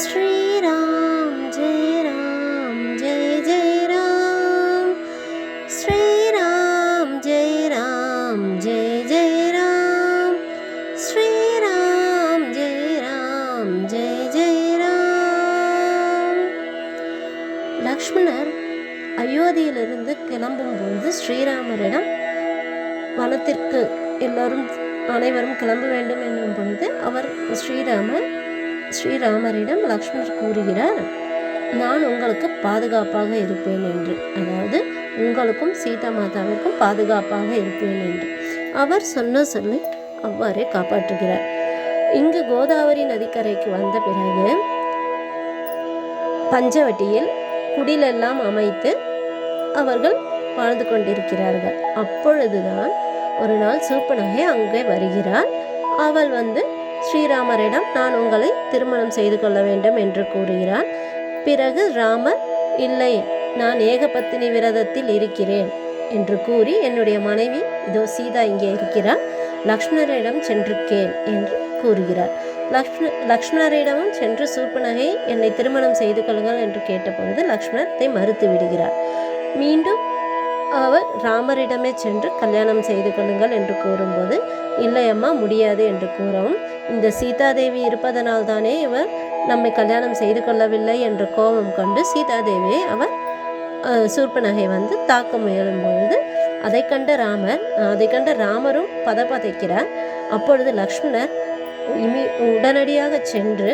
ஸ்ரீராம் ஜெய ராம் ஜெய ஜெய ராம் ஸ்ரீராம் ஜெய ராம் ஜெய ஜெய ராம் ஸ்ரீராம் ஜெய ராம் ஜெய ஜெய ராம் லக்ஷ்மணர் அயோத்தியிலிருந்து கிளம்பும்போது ஸ்ரீராமரிடம் வனத்திற்கு எல்லோரும் அனைவரும் கிளம்ப வேண்டும் என்னும் பொழுது அவர் ஸ்ரீராமர் ஸ்ரீராமரிடம் லக்ஷ்மணர் கூறுகிறார் நான் உங்களுக்கு பாதுகாப்பாக இருப்பேன் என்று. அதாவது உங்களுக்கும் சீதா மாதாவிற்கும் பாதுகாப்பாக இருப்பேன் என்று. அவர் சொன்ன சொல்லி அவ்வாறே காப்பாற்றுகிறார். இங்கு கோதாவரி நதிக்கரைக்கு வந்த பிறகு பஞ்சவட்டியில் குடிலெல்லாம் அமைத்து அவர்கள் வாழ்ந்து கொண்டிருக்கிறார்கள். அப்பொழுதுதான் ஒரு நாள் சூப்பனகை அங்கே வருகிறாள் அவள் வந்து ஸ்ரீராமரிடம் நான் உங்களை திருமணம் செய்து கொள்ள வேண்டும் என்று கூறுகிறார் பிறகு ராமர் இல்லை நான் ஏகபத்தினி விரதத்தில் இருக்கிறேன் என்று கூறி என்னுடைய மனைவி இதோ சீதா இங்கே இருக்கிறார் லக்ஷ்மணரிடம் சென்று கேள் என்று கூறுகிறார். லக்ஷ்மண லக்ஷ்மணரிடமும் சென்று சூப்பனகை என்னை திருமணம் செய்து கொள்ளுங்கள் என்று கேட்டபொழுது லக்ஷ்மணத்தை மறுத்து விடுகிறார். மீண்டும் அவர் ராமரிடமே சென்று கல்யாணம் செய்து கொள்ளுங்கள் என்று கூறும்போது இல்லை அம்மா முடியாது என்று கூறவும் இந்த சீதாதேவி இருப்பதனால் தானே இவர் நம்மை கல்யாணம் செய்து கொள்ளவில்லை என்ற கோபம் கொண்டு சீதாதேவியை அவர் சூர்பனகை வந்து தாக்க முயலும் பொழுது அதை கண்ட ராமர் அதை கண்ட ராமரும் பதப்பதைக்கிறார். அப்பொழுது லக்ஷ்மணர் இமி உடனடியாக சென்று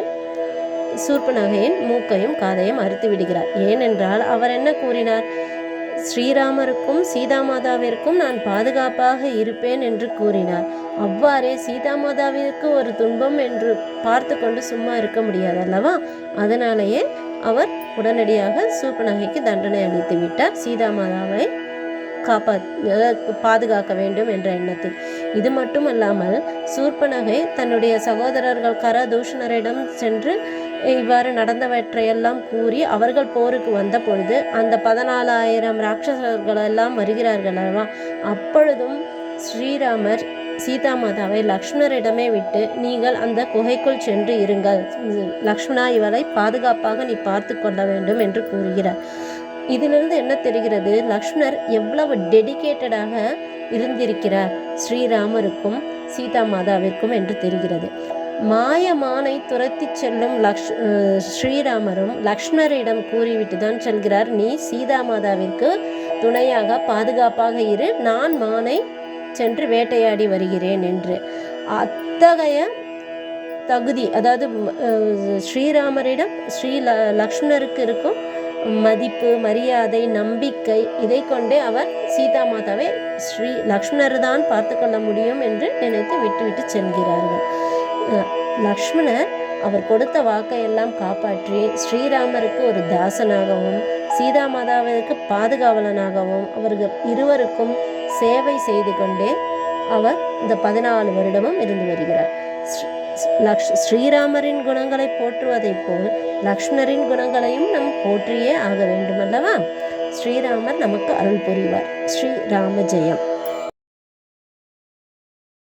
சூர்பனகையின் மூக்கையும் காதையும் அறுத்து விடுகிறார். ஏனென்றால் அவர் என்ன கூறினார்? ஸ்ரீராமருக்கும் சீதாமாதாவிற்கும் நான் பாதுகாப்பாக இருப்பேன் என்று கூறினார். அவ்வாறே சீதாமாதாவிற்கு ஒரு துன்பம் என்று பார்த்து கொண்டு சும்மா இருக்க முடியாது அல்லவா? அதனாலேயே அவர் உடனடியாக சூப்பநகைக்கு தண்டனை அளித்து விட்டார். சீதாமாதாவை காப்பா பாதுகாக்க வேண்டும் என்ற எண்ணத்தில். இது மட்டுமல்லாமல் சூர்பனகை தன்னுடைய சகோதரர்கள் கரதூஷணரிடம் சென்று இவ்வாறு நடந்தவற்றையெல்லாம் கூறி அவர்கள் போருக்கு வந்த பொழுது அந்த பதினாலாயிரம் ராட்சசர்களெல்லாம் வருகிறார்கள் அல்லவா? அப்பொழுதும் ஸ்ரீராமர் சீதா மாதாவை லக்ஷ்மணரிடமே விட்டு நீங்கள் அந்த குகைக்குள் சென்று இருங்கள். லக்ஷ்மணா இவளை பாதுகாப்பாக நீ பார்த்து கொள்ள வேண்டும் என்று கூறுகிறார். இதிலிருந்து என்ன தெரிகிறது? லக்ஷ்மணர் எவ்வளவு டெடிகேட்டடாக இருந்திருக்கிறார் ஸ்ரீராமருக்கும் சீதா மாதாவிற்கும் என்று தெரிகிறது. மாயமானை துரத்தி செல்லும் லக்ஷ் ஸ்ரீராமரும் லக்ஷ்மணரிடம் கூறிவிட்டு தான் செல்கிறார். நீ சீதா மாதாவிற்கு துணையாக பாதுகாப்பாக இரு. நான் மானை சென்று வேட்டையாடி வருகிறேன் என்று. அத்தகைய தகுதி அதாவது ஸ்ரீராமரிடம் ஸ்ரீ ல லக்ஷ்மணருக்கு இருக்கும் மதிப்பு மரியாதை நம்பிக்கை இதை கொண்டே அவர் சீதா மாதாவை ஸ்ரீ லக்ஷ்மணர் தான் பார்த்து கொள்ள முடியும் என்று நினைத்து விட்டுவிட்டு செல்கிறார்கள். லக்ஷ்மணர் அவர் கொடுத்த வாக்கையெல்லாம் காப்பாற்றி ஸ்ரீராமருக்கு ஒரு தாசனாகவும் சீதா மாதாவிற்கு பாதுகாவலனாகவும் அவர்கள் இருவருக்கும் சேவை செய்து கொண்டே அவர் இந்த பதினாலு வருடமும் இருந்து வருகிறார். ஸ்ரீ- லக்ஷ் ஸ்ரீராமரின் குணங்களை போற்றுவதைப் போல் லக்ஷ்மணரின் குணங்களையும் நம் போற்றியே ஆக வேண்டும் அல்லவா ஸ்ரீராமர் நமக்கு அருள் புரிவார். ஸ்ரீராம ஜெயம்.